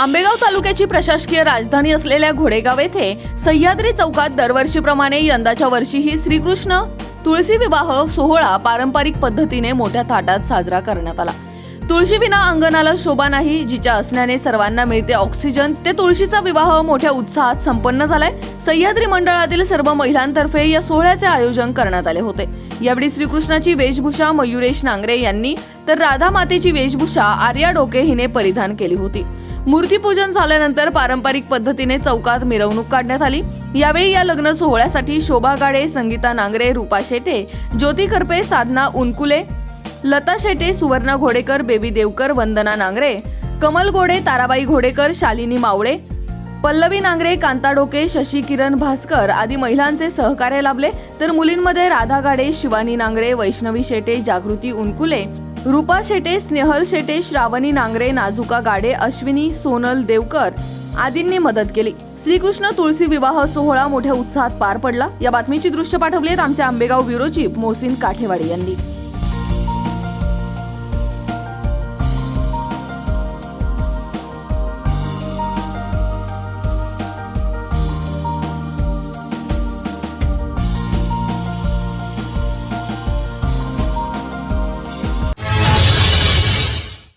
आंबेगाव तालुक्याची प्रशासकीय राजधानी असलेल्या घोडेगाव येथे सह्याद्री चौकात दरवर्षीप्रमाणे यंदाच्या वर्षीही श्रीकृष्ण तुळशी विवाह सोहळा पारंपरिक पद्धतीने मोठ्या थाटात साजरा करण्यात आला. तुळशी विना अंगणाला शोभा नाही जिच्या असण्याने सर्वांना मिळते ऑक्सिजन ते तुळशीचा विवाह मोठ्या उत्साहात संपन्न झालाय. सह्याद्री मंडळातील सर्व महिलांतर्फे या सोहळ्याचे आयोजन करण्यात आले होते. यावेळी श्रीकृष्णाची वेशभूषा मयुरेश नांगरे यांनी तर राधा मातेची वेशभूषा आर्या डोके हिने परिधान केली होती. मूर्तीपूजन झाल्यानंतर पारंपरिक पद्धतीने चौकात मिरवणूक काढण्यात आली. यावेळी या लग्न सोहळ्यासाठी शोभा गाडे संगीता नांगरे रूपा शेटे ज्योती करपे साधना उनकुले लता शेटे सुवर्णा घोडेकर बेबी देवकर वंदना नांगरे कमल गोडे ताराबाई घोडेकर शालिनी मावळे पल्लवी नांगरे कांता डोके शशी किरण भास्कर आदी महिलांचे सहकार्य लाभले. तर मुलींमध्ये राधा गाडे शिवानी नांगरे वैष्णवी शेटे जागृती उनकुले रूपा शेटे स्नेहल शेटे श्रावणी नांगरे नाजुका गाडे अश्विनी सोनल देवकर आदींनी मदत केली. श्रीकृष्ण तुळशी विवाह सोहळा मोठ्या उत्साहात पार पडला. या बातमीची दृश्य पाठवलेत आमचे आंबेगाव ब्युरो चीफ मोहसिन काठेवाडी यांनी.